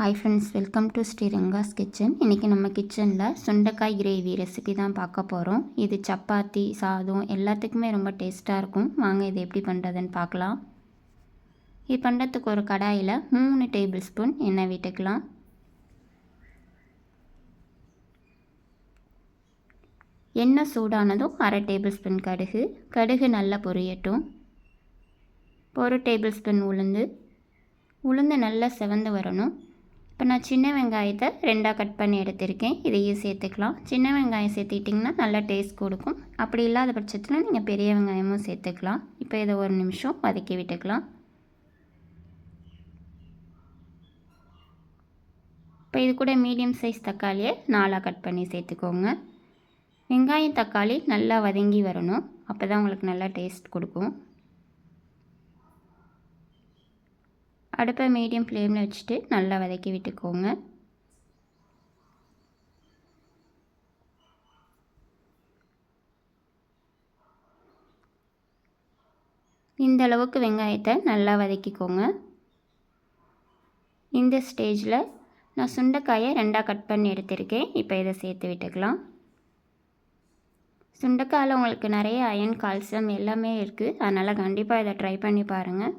Hi friends welcome to Sriranga's kitchen இன்றைக்கி நம்ம கிச்சனில் சுண்டைக்காய் கிரேவி ரெசிபி தான் பார்க்க போகிறோம் இது சப்பாத்தி சாதம் எல்லாத்துக்குமே ரொம்ப டேஸ்ட்டாக இருக்கும். வாங்க இது எப்படி பண்ணுறதுன்னு பார்க்கலாம். இது பண்ணுறதுக்கு ஒரு கடாயில் மூணு டேபிள் ஸ்பூன் எண்ணெய் விட்டுக்கலாம். எண்ணெய் சூடானதும் அரை டேபிள் ஸ்பூன் கடுகு. கடுகு நல்லா பொரியட்டும். ஒரு டேபிள் ஸ்பூன் உளுந்து. உளுந்து நல்லா செவந்து வரணும். இப்போ நான் சின்ன வெங்காயத்தை ரெண்டாக கட் பண்ணி எடுத்திருக்கேன். இதையும் சேர்த்துக்கலாம். சின்ன வெங்காயம் சேர்த்துக்கிட்டிங்கன்னா நல்லா டேஸ்ட் கொடுக்கும். அப்படி இல்லாத பட்சத்தில் நீங்கள் பெரிய வெங்காயமும் சேர்த்துக்கலாம். இப்போ இதை ஒரு நிமிஷம் வதக்கி விட்டுக்கலாம். இப்போ இது கூட மீடியம் சைஸ் தக்காளியை நாலாக கட் பண்ணி சேர்த்துக்கோங்க. வெங்காயம் தக்காளி நல்லா வதங்கி வரணும். அப்போ தான் உங்களுக்கு நல்லா டேஸ்ட் கொடுக்கும். அடுப்பை மீடியம் ஃப்ளேமில் வச்சுட்டு நல்லா வதக்கி விட்டுக்கோங்க. இந்த அளவுக்கு வெங்காயத்தை நல்லா வதக்கிக்கோங்க. இந்த ஸ்டேஜில் நான் சுண்டைக்காயை ரெண்டாக கட் பண்ணி எடுத்திருக்கேன். இப்போ இதை சேர்த்து விட்டுக்கலாம். சுண்டைக்காயில் உங்களுக்கு நிறைய அயன் கால்சியம் எல்லாமே இருக்குது அதனால் கண்டிப்பாக இதை ட்ரை பண்ணி பாருங்கள்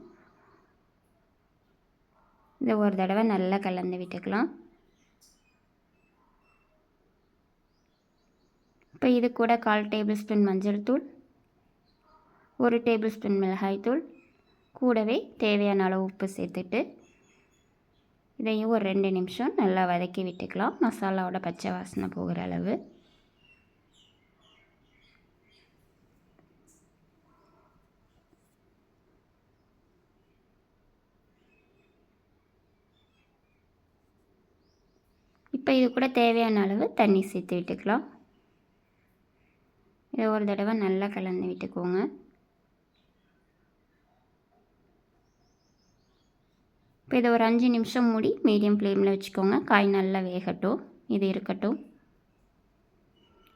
இதை ஒரு தடவை நல்லா கலந்து விட்டுக்கலாம். இப்போ இது கூட கால் டேபிள் ஸ்பூன் மஞ்சள் தூள் ஒரு டேபிள் ஸ்பூன் மிளகாய் தூள் கூடவே தேவையான அளவு உப்பு சேர்த்துட்டு இதையும் ஒரு ரெண்டு நிமிஷம் நல்லா வதக்கி விட்டுக்கலாம். மசாலாவோட பச்சை வாசனை போகிற அளவு. இப்போ இது கூட தேவையான அளவு தண்ணி சேர்த்து விட்டுக்கலாம். இதை ஒரு தடவை நல்லா கலந்து விட்டுக்கோங்க. இப்போ இதை ஒரு அஞ்சு நிமிஷம் மூடி மீடியம் ஃப்ளேமில் வச்சுக்கோங்க. காய் நல்லா வேகட்டும். இது இருக்கட்டும்.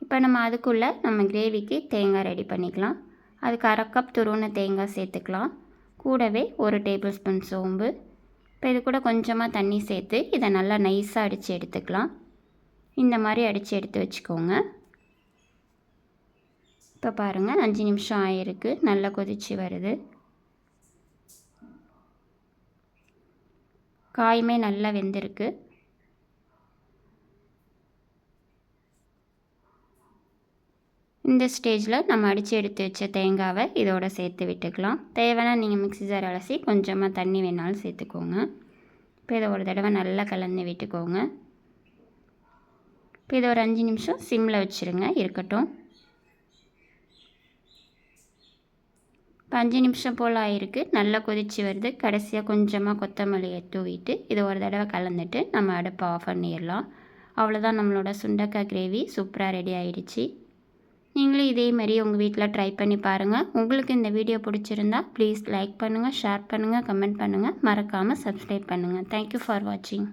இப்போ நம்ம அதுக்குள்ளே நம்ம கிரேவிக்கு தேங்காய் ரெடி பண்ணிக்கலாம். அதுக்கு அரை கப் துருவன தேங்காய் சேர்த்துக்கலாம். கூடவே ஒரு டேபிள் ஸ்பூன் சோம்பு. இப்போ இது கூட கொஞ்சமாக தண்ணி சேர்த்து இதை நல்லா நைஸாக அடித்து எடுத்துக்கலாம். இந்த மாதிரி அடித்து எடுத்து வச்சுக்கோங்க. இப்போ பாருங்கள் அஞ்சு நிமிஷம் ஆயிருக்கு நல்லா கொதித்து வருது. காயுமே நல்லா வெந்திருக்கு. இந்த ஸ்டேஜில் நம்ம அடித்து எடுத்து வச்ச தேங்காவை இதோட சேர்த்து விட்டுக்கலாம். தேவைன்னா நீங்கள் மிக்சி ஜார் அலசி கொஞ்சமாக தண்ணி வேணாலும் சேர்த்துக்கோங்க. இப்போ இதை ஒரு தடவை நல்லா கலந்து விட்டுக்கோங்க. இப்போ இதை ஒரு அஞ்சு நிமிஷம் சிம்மில் வச்சுருங்க இருக்கட்டும். இப்போ அஞ்சு நிமிஷம் போல் ஆகிருக்கு நல்லா கொதித்து வருது. கடைசியாக கொஞ்சமாக கொத்தமல்லியை தூவிட்டு இதை ஒரு தடவை கலந்துட்டு நம்ம அடுப்பை ஆஃப் பண்ணிடலாம். அவ்வளோதான் நம்மளோட சுண்டக்காய் கிரேவி சூப்பராக ரெடி ஆகிடுச்சி நீங்களும் இதே மாதிரி உங்கள் வீட்டில் ட்ரை பண்ணி பாருங்கள் உங்களுக்கு இந்த வீடியோ பிடிச்சிருந்தா ப்ளீஸ் லைக் பண்ணுங்கள் ஷேர் பண்ணுங்கள் கமெண்ட் பண்ணுங்கள் மறக்காமல் சப்ஸ்கிரைப் பண்ணுங்கள் தேங்க்யூ ஃபார் வாட்சிங்